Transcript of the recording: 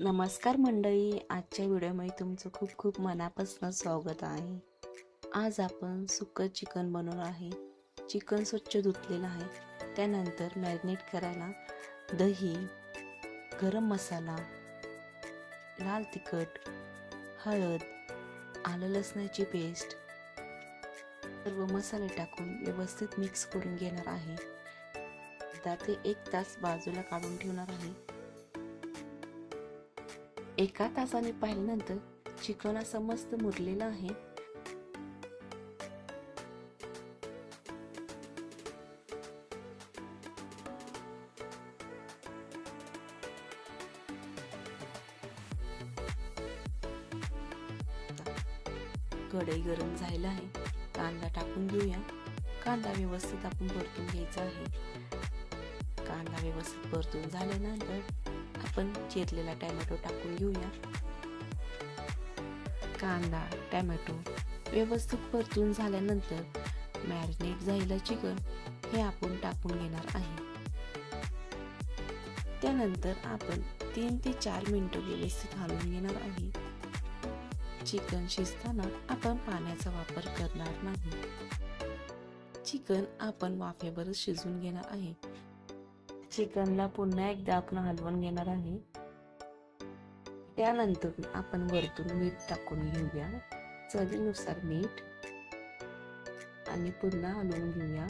नमस्कार मंडळी आजच्या व्हिडिओमध्ये तुमचं खूप खूप मनापासून स्वागत आहे. आज आपण सुकं चिकन बनवलं आहे. चिकन स्वच्छ धुतलेलं आहे. त्यानंतर मॅरिनेट करायला दही गरम मसाला लाल तिखट हळद आलं लसणाची पेस्ट सर्व मसाले टाकून व्यवस्थित मिक्स करून घेणार आहे. आता ते एक तास बाजूला काढून ठेवणार आहे. एका तासाने पाहिल्यानंतर चिकन असं मस्त मुरलेलं आहे. कढई गरम झालेला आहे. कांदा टाकून घेऊया. कांदा व्यवस्थित आपण परतून घ्यायचा आहे. कांदा व्यवस्थित परतून झाल्यानंतर आपण चिरलेला टॅमॅटो टाकून घेऊया. कांदा टॅमॅटो व्यवस्थित परतून झाल्यानंतर मॅरिनेट झालेलं चिकन हे आपण टाकून घेणार आहे. त्यानंतर आपण तीन ते चार मिनिटं व्यवस्थित घालून घेणार आहे. चिकन शिजताना आपण पाण्याचा वापर करणार नाही. चिकन आपण वाफेवरच शिजून घेणार आहे. चिकनला पुन्हा एकदा आपण हलवून घेणार आहे. त्यानंतर आपण वरतून मीठ टाकून घेऊया. चवीनुसार मीठ. आणि पुन्हा हलवून घेऊया.